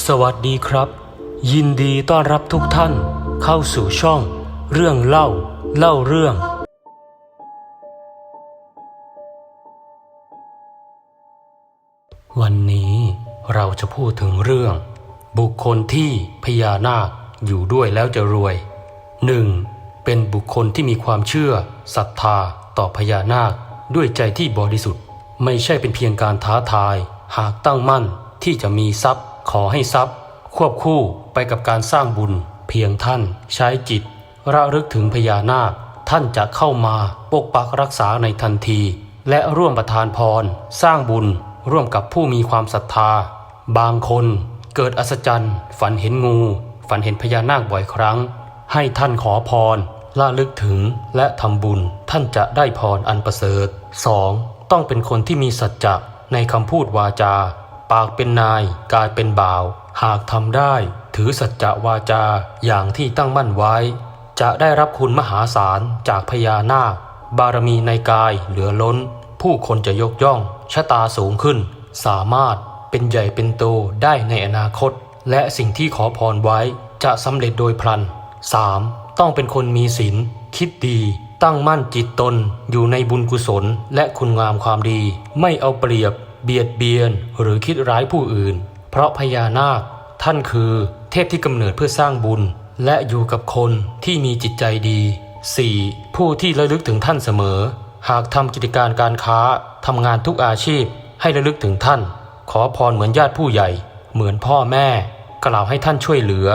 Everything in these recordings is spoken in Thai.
สวัสดีครับ ยินดีต้อนรับทุกท่านเข้าสู่ช่อง เรื่องเล่าเล่าเรื่อง วันนี้เราจะพูดถึงเรื่อง บุคคลที่พญานาคอยู่ด้วยแล้วจะรวย 1. เป็นบุคคลที่มีความเชื่อศรัทธาต่อพญานาคด้วยใจที่บริสุทธิ์ ไม่ใช่เป็นเพียงการท้าทาย หากตั้งมั่นที่จะมีทรัพย์ ขอให้ทรัพย์ ควบคู่ไปกับการสร้างบุญ เพียงท่านใช้จิต ระลึกถึงพญานาค ท่านจะเข้ามาปกปักรักษาในทันที และร่วมประทานพร สร้างบุญร่วมกับผู้มีความศรัทธา บางคนเกิดอัศจรรย์ ฝันเห็นงู ฝันเห็นพญานาคบ่อยครั้ง ให้ท่านขอพรละลึกถึงและทำบุญท่านจะได้พรอันประเสริฐ 2. ต้องเป็นคนที่มีสัจจะในคำพูดวาจา ปากเป็นนายกายเป็นบ่าว หากทำได้ ถือสัจจะวาจาอย่างที่ตั้งมั่นไว้ จะได้รับคุณมหาศาลจากพญานาค บารมีในกายเหลือล้น ผู้คนจะยกย่องชะตาสูงขึ้น สามารถเป็นใหญ่เป็นโตได้ในอนาคต และสิ่งที่ขอพรไว้จะสำเร็จโดยพลัน 3. ต้องเป็นคนมีศีลคิดดีตั้งมั่นจิตตนอยู่ในบุญกุศลและคุณงามความดี ไม่เอาเปรียบ เบียดเบียนหรือคิดร้ายผู้อื่น เพราะพญานาค ท่านคือเทพที่กำเนิดเพื่อสร้างบุญ และอยู่กับคนที่มีจิตใจดี 4. ผู้ที่ระลึกถึงท่านเสมอ หากทำกิจการการค้าทำงานทุกอาชีพ ให้ระลึกถึงท่าน ขอพรเหมือนญาติผู้ใหญ่ เหมือนพ่อแม่ กล่าวให้ท่านช่วยเหลือ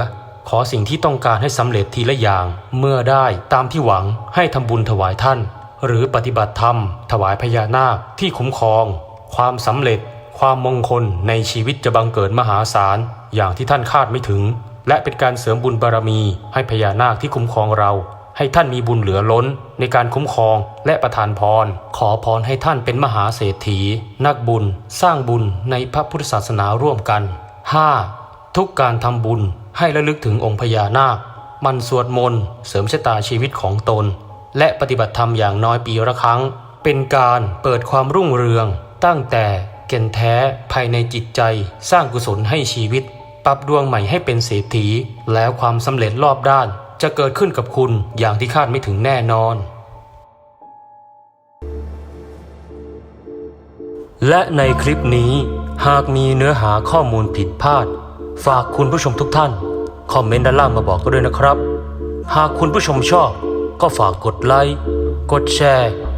ขอสิ่งที่ต้องการให้สำเร็จทีละอย่าง เมื่อได้ตามที่หวังให้ทำบุญถวายท่าน หรือปฏิบัติธรรม ถวายพญานาคที่คุ้มครอง ความสำเร็จ ความมงคลในชีวิตจะบังเกิดมหาศาลอย่างที่ท่านคาดไม่ถึง และเป็นการเสริมบุญบารมี ให้พญานาคที่คุ้มครองเรา ให้ท่านมีบุญเหลือล้น ในการคุ้มครองและประทานพร ขอพรให้ท่านเป็นมหาเศรษฐี นักบุญ สร้างบุญในพระพุทธศาสนาร่วมกัน 5. ทุกการทำบุญให้ระลึกถึงองค์พญานาค มันสวดมนต์เสริมชะตาชีวิตของตน และปฏิบัติธรรมอย่างน้อยปีละครั้ง เป็นการเปิดความรุ่งเรือง ตั้งแต่แก่นแท้ภายในจิตใจ สร้างกุศลให้ชีวิต ปรับดวงใหม่ให้เป็นเศรษฐี แล้วความสำเร็จรอบด้าน จะเกิดขึ้นกับคุณอย่างที่คาดไม่ถึงแน่นอน และในคลิปนี้หากมีเนื้อหาข้อมูลผิดพลาด ฝากคุณผู้ชมทุกท่าน คอมเมนต์ด้านล่างมาบอกกันด้วยนะครับ หากคุณผู้ชมชอบ ก็ฝากกดไลค์กดแชร์